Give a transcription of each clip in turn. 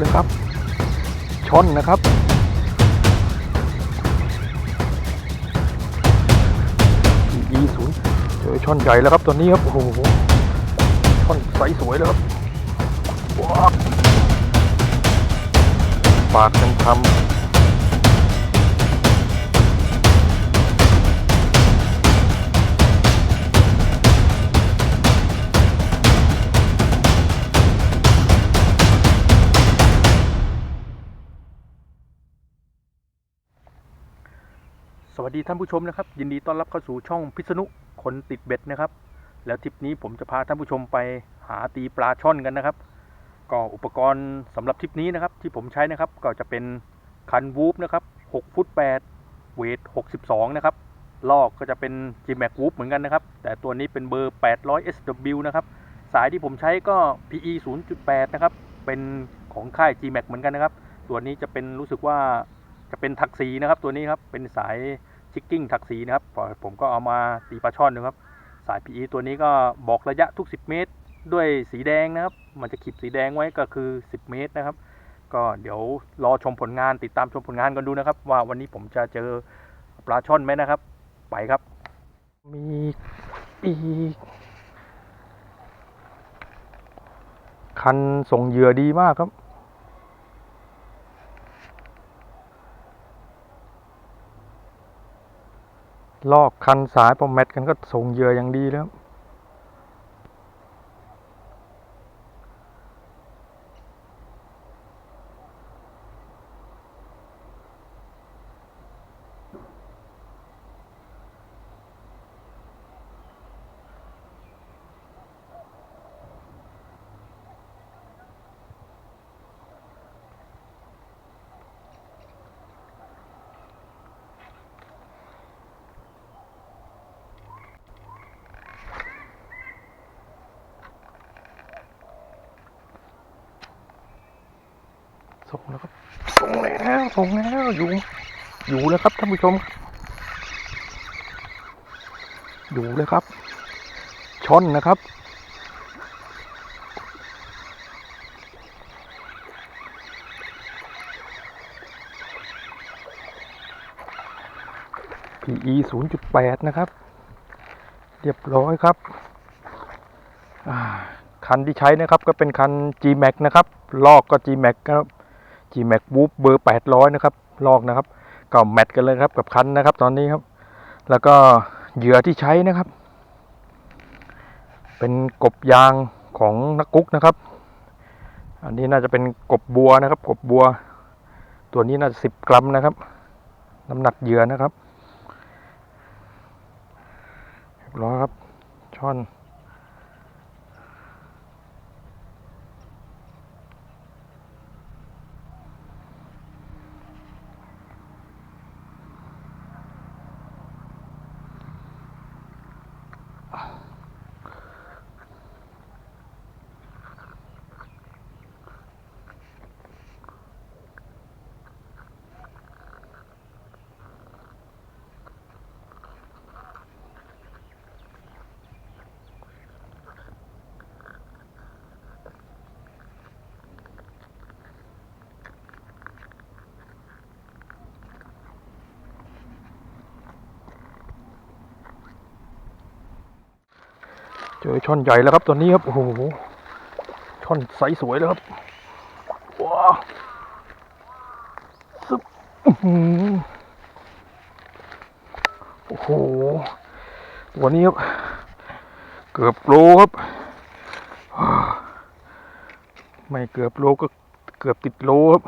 เลยครับช่อนนะครับ PE ศูนย์เจอช่อนใหญ่แล้วครับตัวนี้ครับ โอ้โหช่อนใสสวยเลยครับว้าปากยังทำ วัสดีท่านผู้ชมนะครับ ยินดีต้อนรับเข้าสู่ช่องพิษณุคนติดเบ็ดนะครับ แล้วทริปนี้ผมจะพาท่านผู้ชมไปหาตีปลาช่อนกันนะครับ ก็อุปกรณ์สำหรับทริปนี้นะครับ ที่ผมใช้นะครับก็จะเป็นคันวูฟนะครับ6ฟุต8เวท62 นะครับลอกก็จะเป็น G Max Whoop เหมือนกันนะครับ แต่ตัวนี้เป็นเบอร์ 800 SW นะครับ สายที่ผมใช้ก็ PE 0.8 นะครับ เป็นของค่าย G Max เหมือนกันนะครับ ตัวนี้จะเป็นรู้สึกว่าจะเป็นถักสีนะครับ ตัวนี้ครับเป็นสาย ชิกกิ้งถักสีนะครับผมก็เอามาตีปลาช่อนนะครับ สาย PE ตัวนี้ก็บอกระยะทุก 10 เมตร ด้วยสีแดงนะครับ มันจะขีดสีแดงไว้ก็คือ 10 เมตรนะครับ ก็เดี๋ยวรอชมผลงานติดตามชมผลงานกันดูนะครับ ว่าวันนี้ผมจะเจอปลาช่อนไหมนะครับ ไปครับ มีอีกคันส่งเหยื่อดีมากครับ ลอกคันสายพอแมทกันก็ส่งเหยื่ออย่างดีแล้ว ส่งแล้วครับส่งแล้วส่งแล้วอยู่อยู่แล้วครับท่านผู้ชมอยู่เลยครับช่อนนะครับ PE 0.8นย์จุดแปดนะครับ เรียบร้อยครับคันที่ใช้นะครับก็เป็นคัน G Max นะครับ ลอกก็ G Max ครับ G Max w o o p เบอร์ 800 นะครับ ลอกนะครับ ก็แมทกันเลยครับกับคันนะครับ ตอนนี้ครับ แล้วก็เหยื่อที่ใช้นะครับ เป็นกบยางของนักกุ๊กนะครับ อันนี้น่าจะเป็นกบบัวนะครับ กบบัว ตัวนี้น่าจะ10กรัมนะครับ น้ำหนักเหยื่อนะครับเรียบร้อยครับ ช่อน เจอช่อนใหญ่แล้วครับตัวนี้ครับ โอ้โห ช่อนไซส์สวยเลยครับ ว้าวซึบอื้อหือโอ้โห ตัวนี้ครับ เกือบโลครับ ไม่เกือบโลก็เกือบติดโลครับ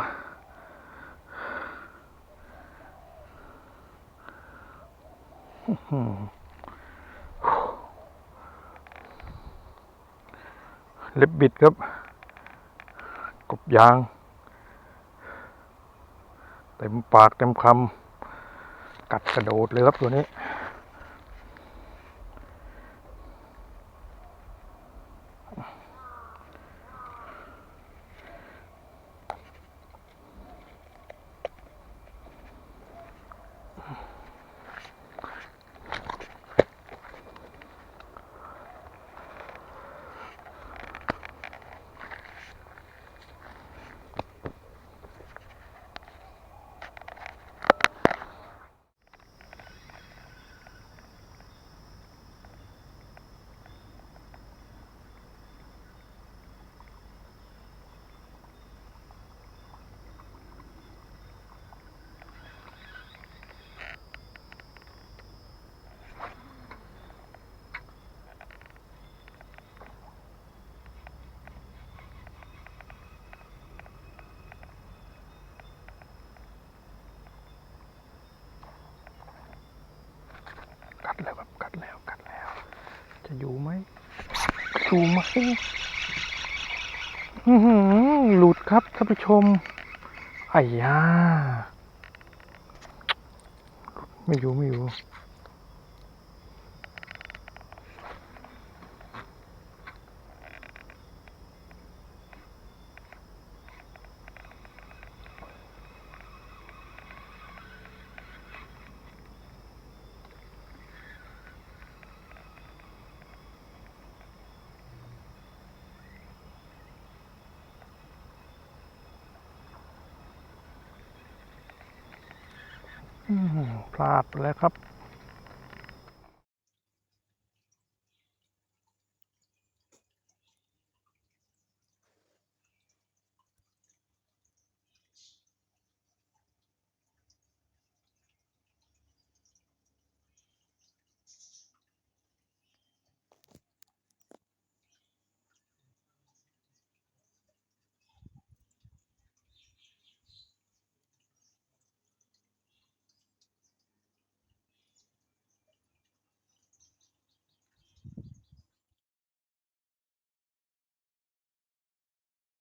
อื เล็บบิดครับ กบยาง เต็มปากเต็มคำกัดกระโดดเลยครับตัวนี้ อยู่ไหมหลุดครับท่านผู้ชมไอ้ยาไม่อยู่ไม่อยู่ พลาดไปแล้วครับ